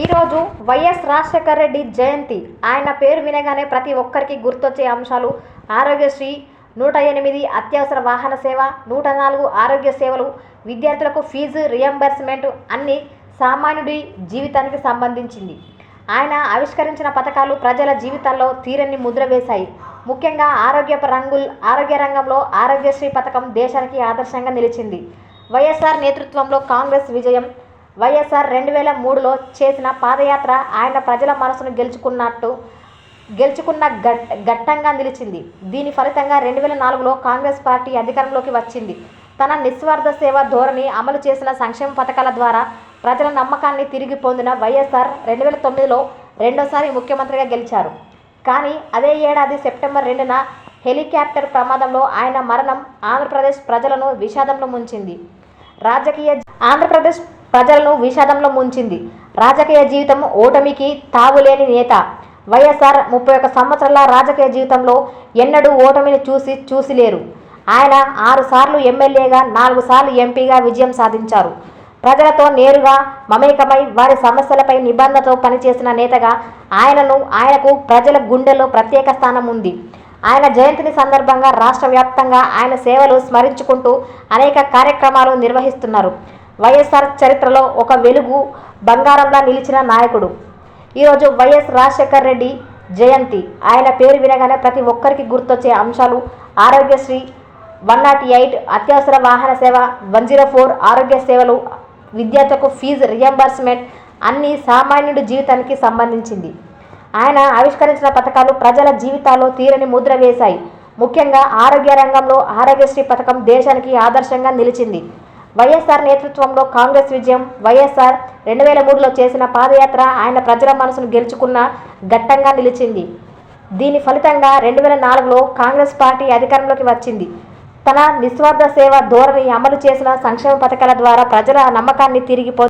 ఈరోజు వైఎస్ రాజశేఖర రెడ్డి జయంతి. ఆయన పేరు వినగానే ప్రతి ఒక్కరికి గుర్తొచ్చే అంశాలు. ఆరోగ్యశ్రీ నూట ఎనిమిది అత్యవసర వాహన సేవ నూట నాలుగు ఆరోగ్య సేవలు విద్యార్థులకు ఫీజు రియంబర్స్మెంట్ అన్ని సామాన్యుడి జీవితానికి సంబంధించింది. ఆయన ఆవిష్కరించిన పథకాలు ప్రజల జీవితాల్లో తీరని ముద్ర వేశాయి. ముఖ్యంగా ఆరోగ్య రంగుల్ ఆరోగ్య రంగంలో ఆరోగ్యశ్రీ పథకం దేశానికి ఆదర్శంగా నిలిచింది. వైఎస్ఆర్ నేతృత్వంలో కాంగ్రెస్ విజయం వైఎస్ఆర్ రెండు వేల మూడులో చేసిన పాదయాత్ర ఆయన ప్రజల మనసును గెలుచుకున్నట్టు గెలుచుకున్న గట్ ఘట్టంగా నిలిచింది. దీని ఫలితంగా రెండు వేల నాలుగులో కాంగ్రెస్ పార్టీ అధికారంలోకి వచ్చింది. తన నిస్వార్థ సేవ ధోరణి అమలు చేసిన సంక్షేమ పథకాల ద్వారా ప్రజల నమ్మకాన్ని తిరిగి పొందిన వైఎస్ఆర్ రెండు వేల తొమ్మిదిలో రెండోసారి ముఖ్యమంత్రిగా గెలిచారు. కానీ అదే ఏడాది సెప్టెంబర్ రెండున హెలికాప్టర్ ప్రమాదంలో ఆయన మరణం ఆంధ్రప్రదేశ్ ప్రజలను విషాదంలో ముంచింది. రాజకీయ ఆంధ్రప్రదేశ్ ప్రజలను విషాదంలో ముంచింది. రాజకీయ జీవితం ఓటమికి తావులేని నేత. వైఎస్ఆర్ ముప్పై ఒక్క సంవత్సరాల రాజకీయ జీవితంలో ఎన్నడూ ఓటమిని చూసి చూసిలేరు. ఆయన ఆరు సార్లు ఎమ్మెల్యేగా నాలుగు సార్లు ఎంపీగా విజయం సాధించారు. ప్రజలతో నేరుగా మమేకమై వారి సమస్యలపై నిబంధనతో పనిచేసిన నేతగా ఆయనను ఆయనకు ప్రజల గుండెల్లో ప్రత్యేక స్థానం ఉంది. ఆయన జయంతిని సందర్భంగా రాష్ట్ర వ్యాప్తంగా ఆయన సేవలు స్మరించుకుంటూ అనేక కార్యక్రమాలు నిర్వహిస్తున్నారు. వైఎస్ఆర్ చరిత్రలో ఒక వెలుగు బంగారంలా నిలిచిన నాయకుడు. ఈరోజు వైఎస్ రాజశేఖర్ రెడ్డి జయంతి. ఆయన పేరు వినగానే ప్రతి ఒక్కరికి గుర్తొచ్చే అంశాలు ఆరోగ్యశ్రీ వన్ నాట్ ఎయిట్ అత్యవసర వాహన సేవ వన్ జీరో ఫోర్ ఆరోగ్య సేవలు విద్యార్థులకు ఫీజు రియంబర్స్మెంట్ అన్ని సామాన్యుడి జీవితానికి సంబంధించింది. ఆయన ఆవిష్కరించిన పథకాలు ప్రజల జీవితాల్లో తీరని ముద్ర వేశాయి. ముఖ్యంగా ఆరోగ్య రంగంలో ఆరోగ్యశ్రీ పథకం దేశానికి ఆదర్శంగా నిలిచింది. వైఎస్ఆర్ నేతృత్వంలో కాంగ్రెస్ విజయం వైఎస్ఆర్ రెండు వేల మూడులో చేసిన పాదయాత్ర ఆయన ప్రజల మనసును గెలుచుకున్న ఘట్టంగా నిలిచింది. దీని ఫలితంగా రెండు వేల నాలుగులో కాంగ్రెస్ పార్టీ అధికారంలోకి వచ్చింది. తన నిస్వార్థ సేవ ధోరణి అమలు చేసిన సంక్షేమ పథకాల ద్వారా ప్రజల నమ్మకాన్ని తిరిగి